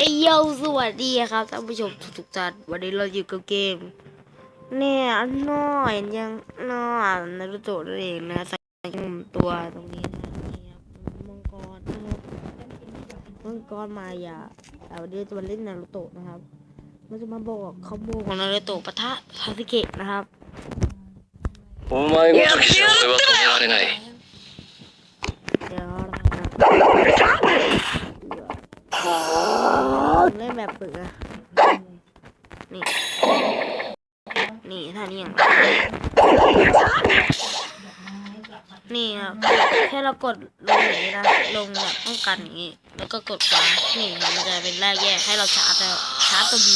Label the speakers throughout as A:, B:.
A: เอเยสวัสดีครับท่านผู้ชมทุกท่านวันนี้เราอยู่กับเกมเนี่ยน้อยยังน้อยนารูโตะนั่นเองนะใส่ตัวตรงนี้นะนี่ครับมังกรนะครับมังกรมายาแต่วันนี้จะมาเล่นนารูโตะนะครับเราจะมาบอกคอมโบของนารูโตะปะทะซาสึเกะนะครับ
B: โอ้ไม่ก็ไม่
A: ใด้ เล่นแบบฝึกอะนี่ นี่ท่านี้อย่างนี่ครับแค่เรากดลงอย่างนี้นะ ลงแบบป้องกันอย่างนี้ แล้วก็กดวางนี่มันจะเป็นแรกแยกให้เราชาร์จชาร์จตัวบี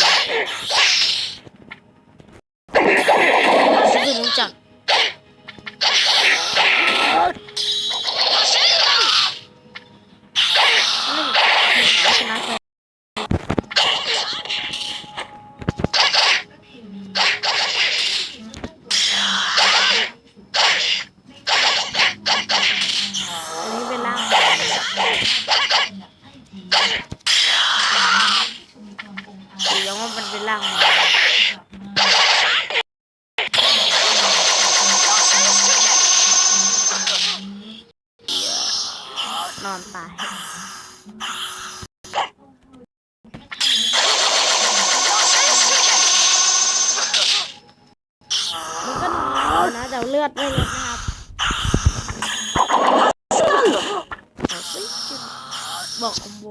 A: เลือดไม่ลดนะครับอาสิบอกคอมโบ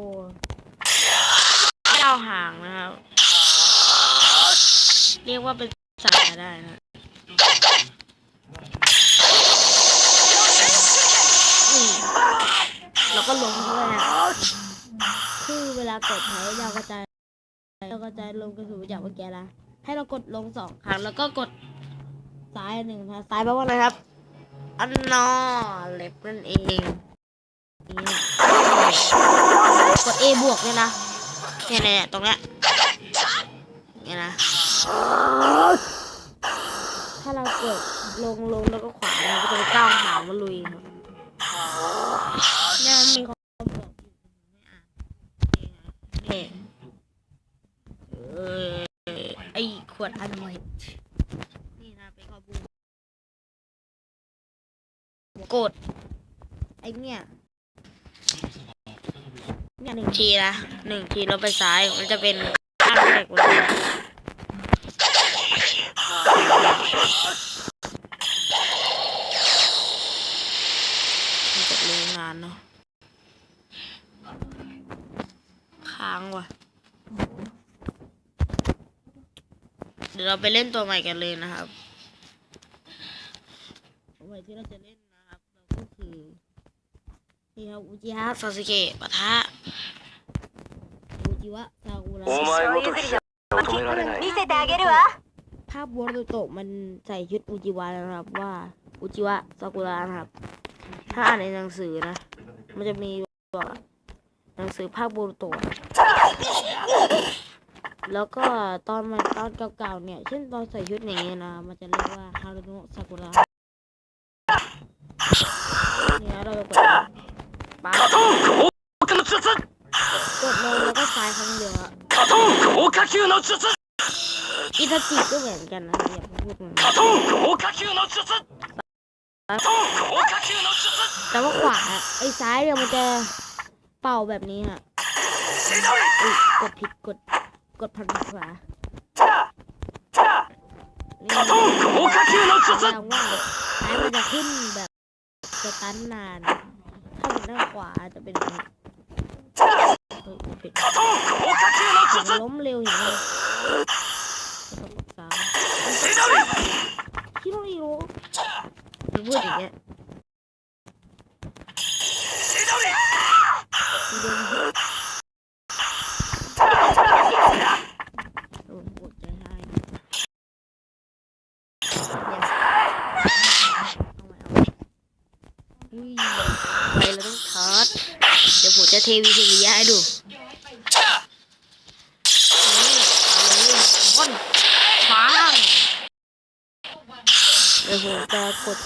A: เจ้าหางนะครับ เรียกว่าเป็นสายได้นะแล้วก็ลงด้วยนะคือเวลากดใช้ดากระจายดากระจายลงกระสุนจากเมื่อกี้ละให้เรากดลงสองครั้งแล้วก็กด ซ้ายหนึ่งนะซ้ายแปลว่าอะไรครับ อันนอเล็บนั่นเองนี่กด A บวกเนี่ยนะเนี่ยเนี่ยตรงเนี้ยเนี่ยนะ ถ้าเรากดลงลงแล้วก็ขวาเราก็จะไปก้าวหางมาลุยครับเนี่ยมันมีข้อบอกอยู่ไม่อ่านนี่เออไอขวดอันไว้นี่ กด ไอ้เนี่ยเนี่ยหนึ่งทีนะหนึ่งทีเราไปซ้ายมันจะเป็นข้างแรกเลยมันจะเลี้ยงนานเนาะค้างว่ะ เดี๋ยวเราไปเล่นตัวใหม่กันเลยนะครับตัวใหม่ที่เราจะเล่นนะครับ เราก็คือ นี่ครับอุจิฮะซาสึเกะปะทะอุจิวะซากุระ
B: お前ごときじゃ止められない
C: 見せてあげるわ
A: ภาพวอลโตะมันใส่ชุดอุจิวะนะครับ ว่าอุจิวะซากุระนะครับ ถ้าอ่านในหนังสือนะ มันจะมีว่าหนังสือภาพวอลโตะ แล้วก็ตอนมันตอนเก่าๆเนี่ย เช่นตอนใส่ชุดอย่างเงี้ยนะ มันจะเรียกว่าฮารุโนะซากุระเนี่ยเราจะกด ปั๊บกดลงแล้วก็ซ้ายครั้งเดียวอิทาจิก็เหมือนกันนะอย่าพูด
B: เหมือน
A: แต่ว่าขวาไอ้ซ้ายเดี๋ยวมันจะเป่าแบบนี้อะกดผิดกดกดพันขวานี่ยังว่าซ้ามันจะขึ้นแบบจะตันนาน ด้านขวาจะเป็นผิดล้มเร็วอย่างนี้สามต้องกาอีโร่พูดอย่างเงี้ย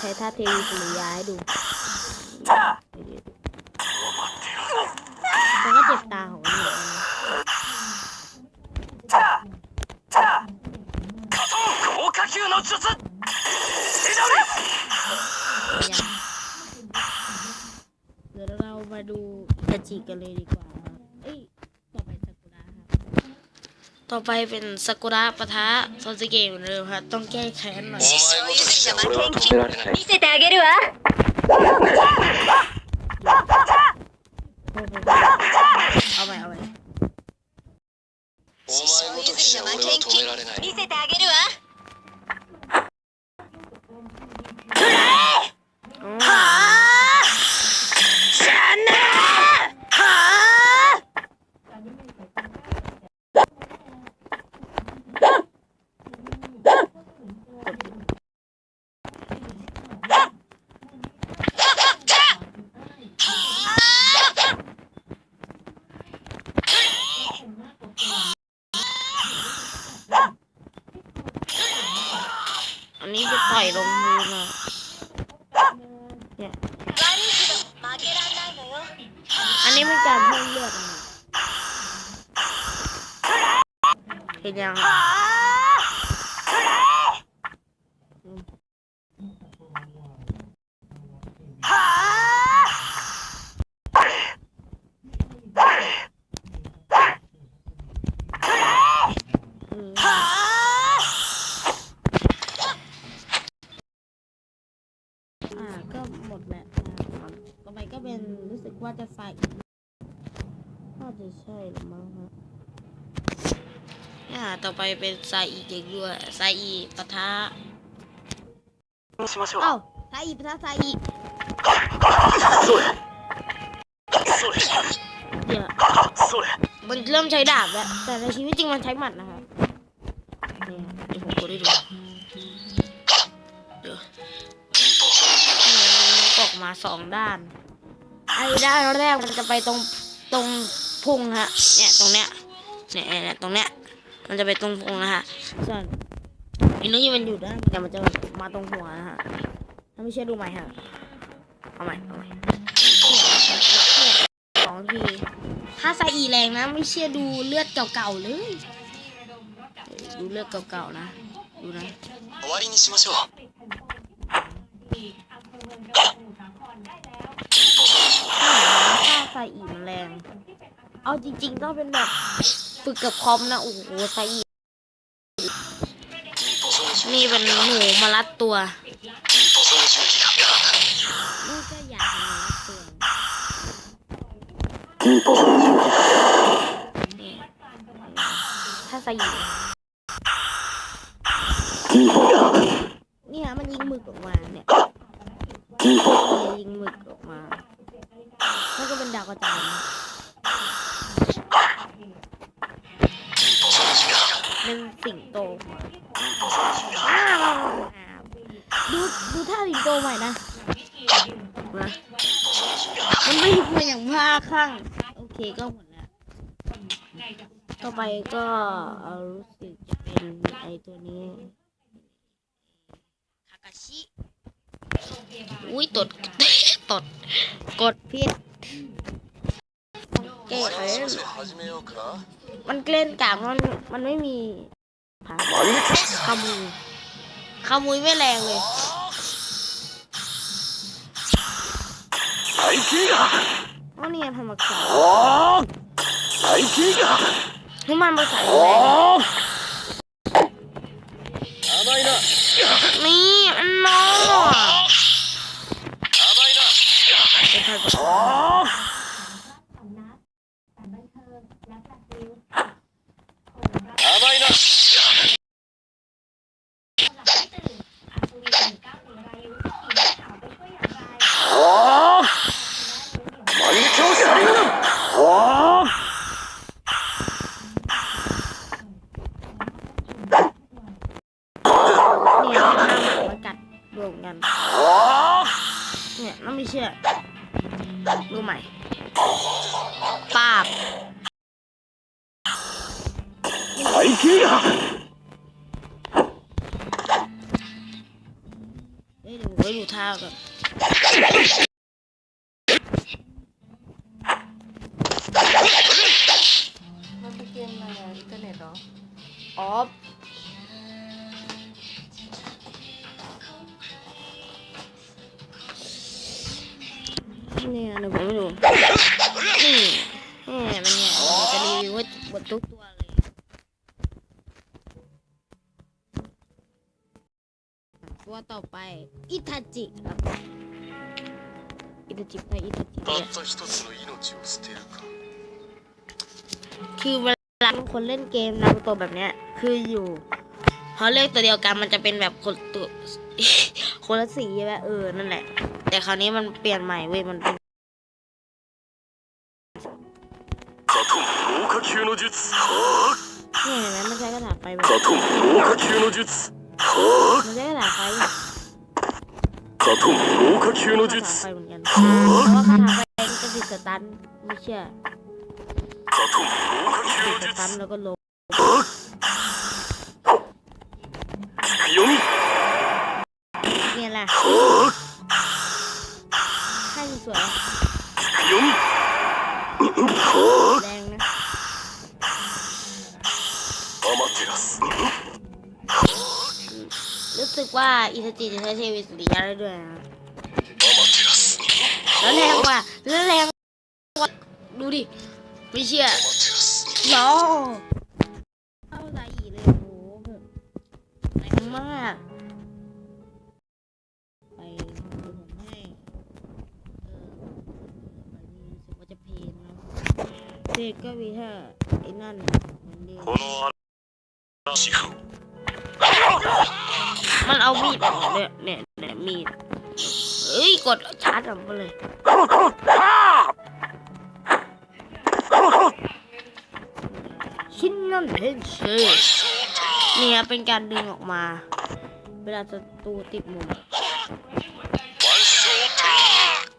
B: ช้
A: ท่าเทวีสุริยาให้ดูแล้วก็เจ็บตาของมันเดี๋ยวเรามาดูตะจิกันเลยดีกว่า ต่อไปเป็นซากุระปะทะโซนซิเกะเหมือนเดิมครับ ต้องแก้แค้นหน่อย
B: お前ごときじゃ俺は止められない
C: 見せてあげるわ
A: ว่าจะใส่น่าจะใช่หรือมั้งฮะเนี่ยต่อไปเป็นไซอีเก่งด้วยไซอีปะทะเอ้าไซอีปะทะไซอีเดี๋ยวมันเริ่มใช้ดาบแล้ว แต่ในชีวิตจริงมันใช้หมัดนะครับเดี๋ยวผมกดให้ดูเดี๋ยวออกมาสองด้าน ไอ้ด้านแรกมันจะไปตรงตรงพุงฮะ เนี่ยตรงเนี้ย เนี่ยเนี่ยตรงเนี้ย มันจะไปตรงพุงนะฮะ ส่วนไอ้นู้นที่มันอยู่ด้านแต่มันจะมาตรงหัวนะฮะ ถ้าไม่เชื่อดูใหม่ฮะ เอาใหม่เอาใหม่
B: 金峰
A: สองที ถ้าใส่อีแรงนะ ไม่เชื่อดูเลือดเก่าๆเลย ดูเลือดเก่าๆนะ ดูนะ
B: 終わりにしましょう金峰
A: ถ้าใ ส่อีกแรง เอาจริงๆต้องเป็นแบบฝึกกับคอมนะโอ้โหใส่อี
B: ก
A: นี่เป็นหมูมารัดตัวนี่ก็อยากมารัดตัวถ้าใส่อี
B: กเนี่
A: ยมันยิงหมึกออกมาเนี่ยยิงหมึกออกมา เนดาวกระายเป็นสิงโตดูดูท่าสิงโตใหม่นะมันไม่ยุบมันอย่างมากข้างโอเคก็หมดแล้วต่อไปก็รู้สึกจะเป็นไอตัวนี้คากาชิอุ้ยตดตดกดพิษ เก
B: ลย
A: มันเกล่นกากมันมันไม่มีผา
B: ขมุย
A: ขามุยไม่แรงเลยไอ้ขี้กะอ๋อนี่ทำมาขา
B: ไอ้ขี้กา
A: นี่มันมาใส่แรงนี่น้อง เอ้ยเดี๋ยวผมไปดูท่าก่อน
C: มันเป็นเกมอะไรอะอินเทอร์เน็ตเหรอ
A: อ๋อ เนี่ยเดี๋ยวผมให้ดูนี่แหมมันเนี่ยผมจะรีวิวให้หมดทุกตัวเลย ตัวต่อไป อิทา จิครับ อิทาจิไปอิทาจิ
B: た
A: เนี่ย
B: った一つの命を捨てるか
A: คือเวลาคนเล่นเกมนารูโตะแบบเนี้ย คืออยู่พอเลือกตัวเดียวกันมันจะเป็นแบบคนตัว คนละสีใช่ไหมเออ นั่นแหละ แต่คราวนี้มันเปลี่ยนใหม่เว้ย มันเป็น
B: カトン防火球の術は
A: เนี่ยเห็นไหมมันใช้กระถาไฟแบ
B: あ
A: บ
B: カトン防火球の術は
A: มันใช้กระถาไฟ
B: あカトン防火球の
A: กระถา
B: 術
A: ไฟเหมือนกันเพราะว่ากระถาไฟมันจะติดสตันไม่เชื่อ
B: カトン防火球
A: ติด
B: の
A: ส
B: 術
A: ตันแล้วก็ลง
B: は読み
A: เนี่ยแหละ
B: は
A: ให้มันสวย
B: 読みは
A: แรงนะ
B: アマテラス
A: รู้สึกว่าอิสติจะใช้เทวิสุริยะได้ด้วยนะแล้วแรงกว่าแล้วแรงว่าดูดิไม่เชื่อ
B: ห
A: รอเข้าใจอีเลยโอ้แรงมากไปผมให้เออจะเพลงเนาะเด็กก็มีถ้าไอ้นั่นเหนเดิ มันเอามีดออกเนี่ยเนี่ยเนี่ยมีดเฮ้ยกดชาร์จออกมเลยชิ้นนั่นเห็นเชเนี่ยเป็นการดึงออกมา เวลาจะตูติดมุม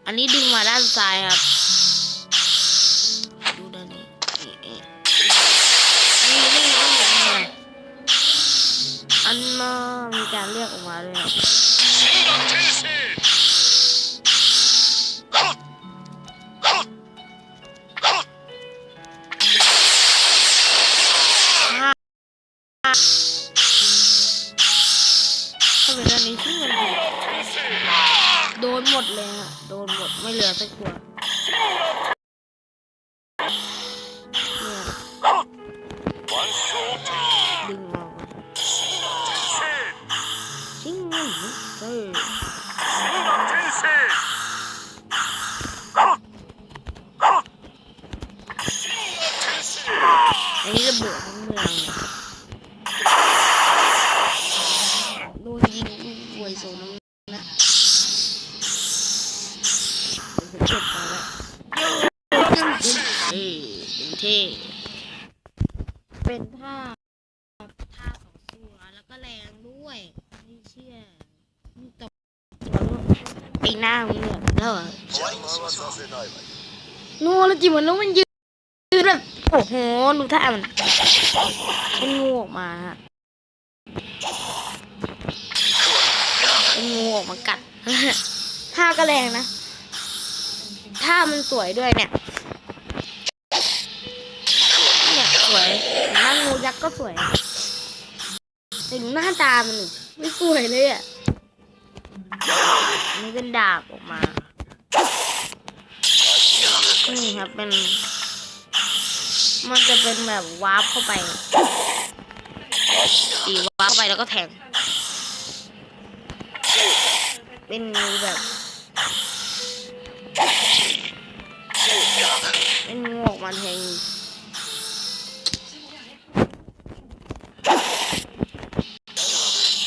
A: อันนี้ดึงมาด้านซ้ายครับ อันมามีการเรียกออกมาด้วย เบแล้วเยเป็นเท่เป็นท่าท่าต่องตัวแล้วก็แรงด้วยไม่เชื่อตบไอหน้ามึงเนี่ยแล้อะ
B: นั
A: วแล้วจิมันแล้วมันยืนแบบโอ้โหดูท่ามันเป็นงูออกมาฮะเป็นงูออกมากัดท่าก็แรงนะ ท่ามันสวยด้วยเนี่ย เนี่ยสวยหน้างูยักษ์ก็สวยแต่ดูหน้าตามันไม่สวยเลยอะนี่เป็นดาบออกมานี่ครับเป็น มันจะเป็นแบบวาร์ปเข้าไปตีวาร์ปเข้าไปแล้วก็แทง เป็นแบบ ไอ้มึงออกมาแทง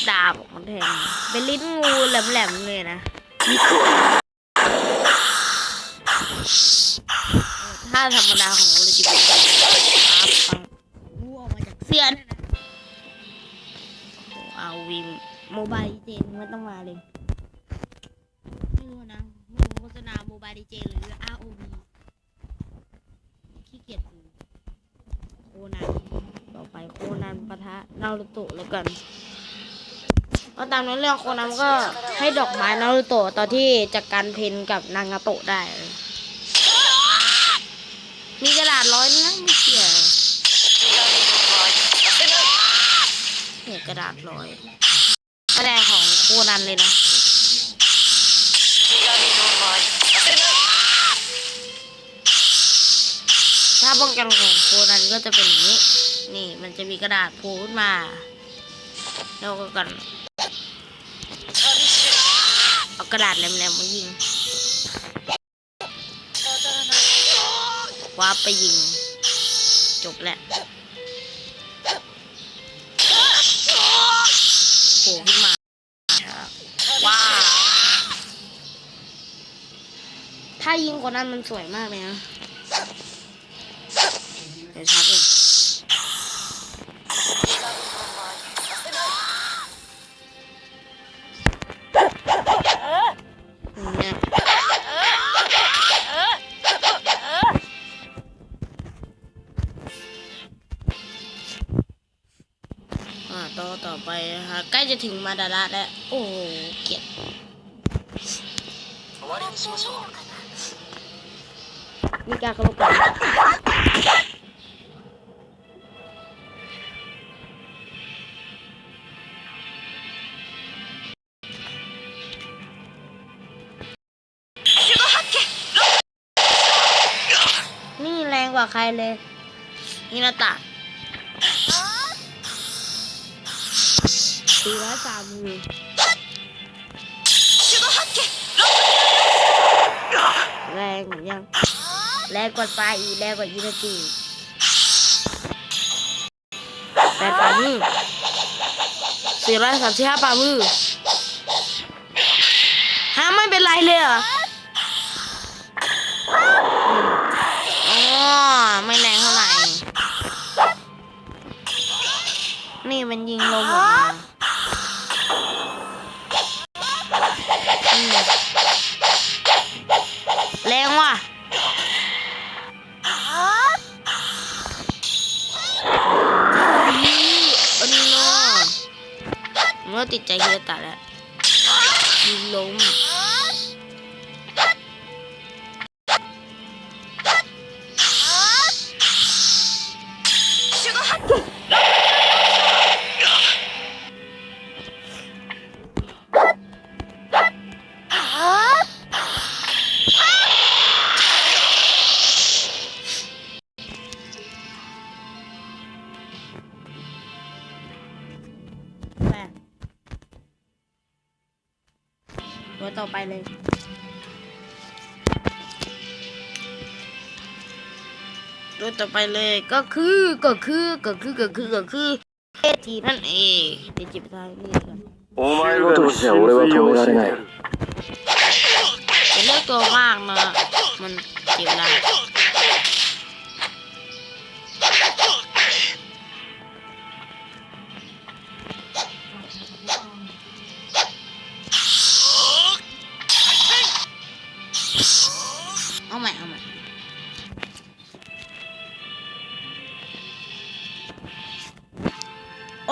A: ดาบออกมาแทงเป็นลิ้นงูแหลมๆเลยนะ ถ้าธรรมดาของเราจิบปังงูออกมาจากเสื้อนะยนะเอาวิมโมบายเจนไม่ต้องมาเลย ไม่รู้นะโฆษณาโมบายดีเจหรือ ROV นันต่อไปโคนันปะทะนารูโตะแล้วกันก็ตามนั้นเรื่องโคนันก็ให้ดอกไม้นารูโตะตอนที่จัดการเพนกับนางาโตะได้ มีกระดาษร้อยนะไม่เขียเนี่ยกระดาษร้อยกระดาษของโคนันเลยนะาป้องกันของโคนันก็จะเป็นอย่างนี้ นี่มันจะมีกระดาษโผล่ขึ้นมา แล้วก็กันเอากระดาษแหลมๆมายิงว้าไปยิง จบแล้วโผล่ขึ้นมาว้าถ้ายิงคนนั้นมันสวยมากเลยนะ เดี๋ยวชาร์จเองต่อไปนะคะใกล้จะถึงมาดาระแล้ว โอ้โเกียดมีการกระโดด กว่าใครเลยนี่นาตะตีร้อยสามมือแรงเหมือนยัง แรงกว่าไฟอีแรงกว่าอีนาจีแปดฝ่ามือสี่ร้อยสามสิบห้าฝ่ามือฮะไม่เป็นไรเลยเหรอ ไม่แรงเท่าไหร่ นี่มันยิงลมออกมาอืมแรงว่ะอันนี้เนาะเมื่อติดใจเฮิโรตะแล้วยิงลมตัวต่อไปเลยก็คือก็คือก็คือก็คือก็คือเอทีนั่นเองเดี๋ยวจิบทางนี่ก่อน
B: お前ごときじゃ俺は止められない
A: เป็นเรื่องตัวมากนะมันเจ็บได้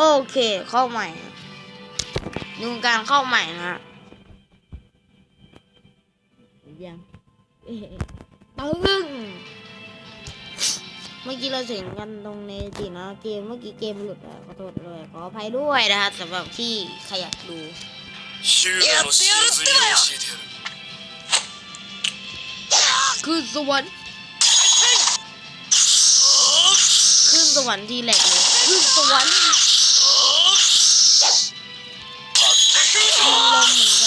A: โอเค เข้าใหม่ดูการเข้าใหม่นะยังตึ้งเมื่อกี้เราเสียงกันตรงในสินะเกมเมื่อกี้เกมหลุดขอโทษเลยขออภัยด้วยนะคะสำหรับที่ใครอยากดูคือสวรรค์ขึ้นสวรรค์ทีแหลกเลยขึ้นสวรรค์ ยิง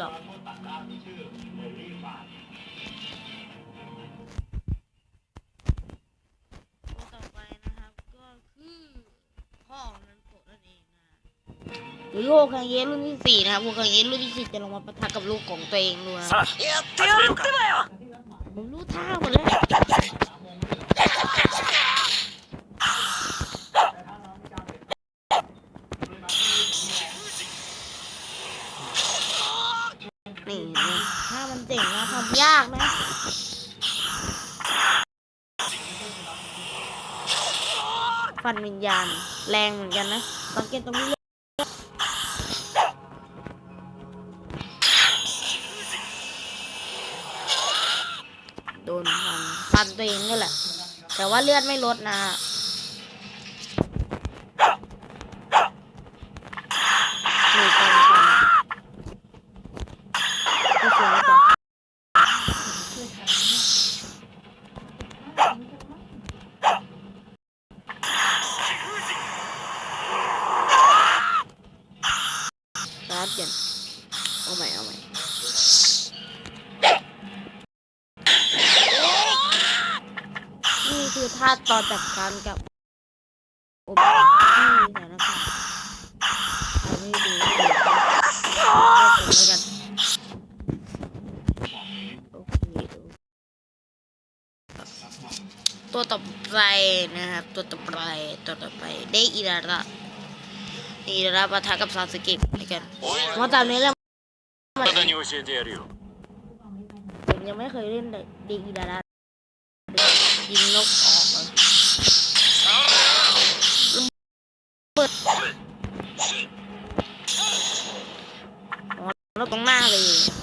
A: หรอกต่อไปนะครับก็คือพ่อของนันโกนั่นเองนะหรือโฮคังเย็นรุ่นที่สี่นะครับโฮคังเย็นรุ่นที่สี่จะลงมาประทะกับลูกของตัวเองด้วยผมรู้ท่าหมดแล้ว วิญญาณ แรงเหมือนกันนะสังเกตตรงนี้เลยโดนฟันฟันตัวเองนี่แหละ แต่ว่าเลือดไม่ลดนะฮะนี่ฟันฟันก็คือว่าจะสาดกันเอาใหม่เอาใหม่ นี่คือท่าตอนจัดการกับอบที่สถานการณ์เอาไม่ดูไม่ดูเล่นกันแล้วกันโอเคดูตัวต่อไปนะครับ ตัวต่อ ตอนต่อไป ได้อิราระอิราระปะทะกับซาสึเกะด้วยกันมาตามนี้แล้วผมยังไม่เคยเล่นเด็กอิราระยิงนกออกเลยเปิดแล้วตรงหน้าเลย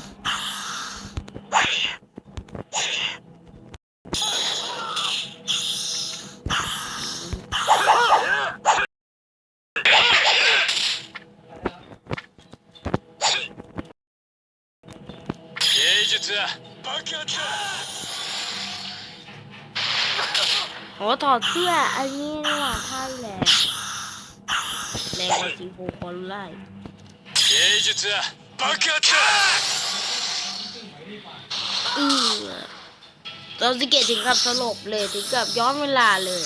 A: ไล่
B: 芸術は爆発だ
A: อือเราสเกตถึงกับสลบเลยถึงกับย้อนเวลาเลย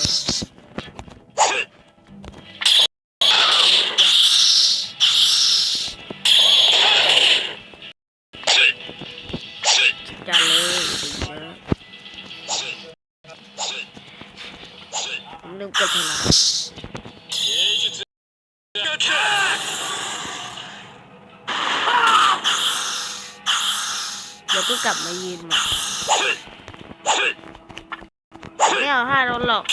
A: ยวก็กลับมายืนใหม่ไม่เอาห้าเราหรอก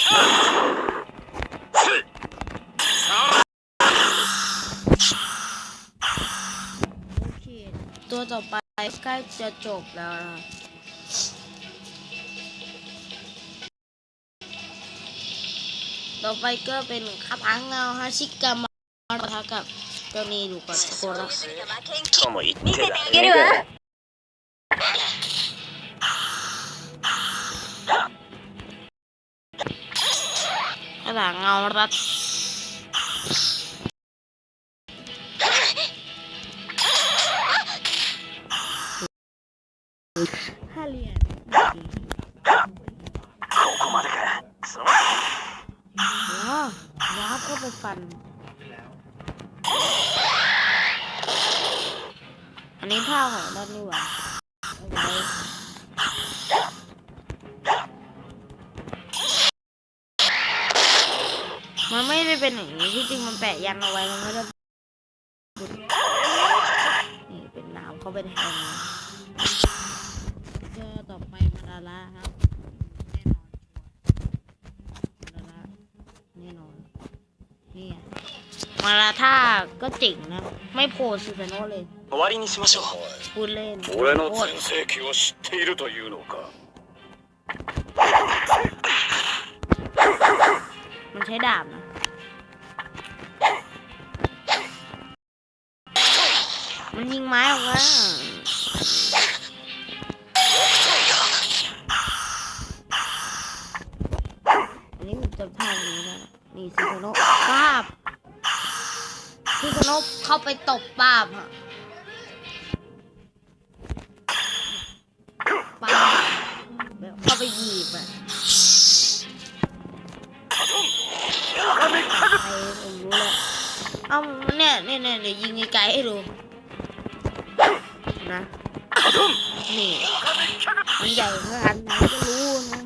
A: โอเค ตัวต่อไปใกล้จะจบแล้วนะต่อไปก็เป็นคาถาเงาฮาชิกามาปะทะกับเจ้านี่ดูก่อนโคละ
C: ระ
A: ดาษเงารัดห้าเหรียญว้าวก็ไปฟัน อันนี้ผ้าของเรา มันไม่ได้เป็นอย่างนี้ที่จริงมันแปะยันเอาไว้ มันไม่ได้บุดนี่เป็นน้ำเข้าไปแทนก็ต่อไปมาดาราครับ แน่นอนชัวร์มาดาราแน่นอนนี่ไงมาราท่าก็เจ๋งนะ ไม่โผล่ซูซาโนะเลย
B: 終わりにしましょう
A: พูดเล่น
B: 俺の
A: โคตร
B: 全盛期を知っているというのか
A: มันใช้ดาบนะมันยิงไม้ออกมาอันนี้ผมจำท่านี้ได้ละนี่ซูซาโนะป้าบซูซาโนะเข้าไปตบป้าบอะ เอ้าเนี่ยเนี่ยเนี่ยเดี๋ยวยิงไกลๆให้ดูนะนี่มันใหญ่ขนาดไหนก็รู้นะ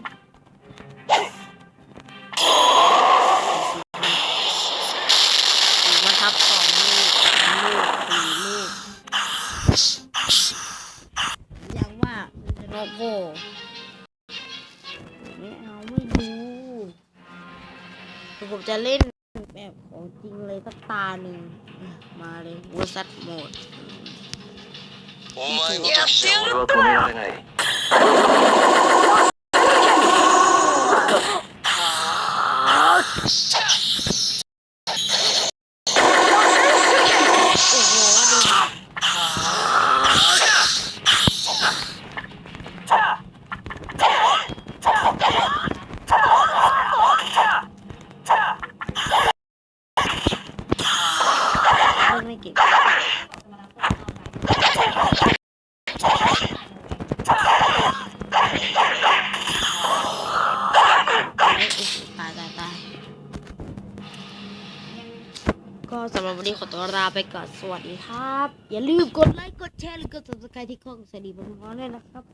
B: 前っとやじゃ俺は止められない。า
A: ไปก่อนสวัสดีครับ อย่าลืมกดไลค์กดแชร์และกด subscribe ที่ช่องสวัสดีบนพร้อลด้วยนะครับ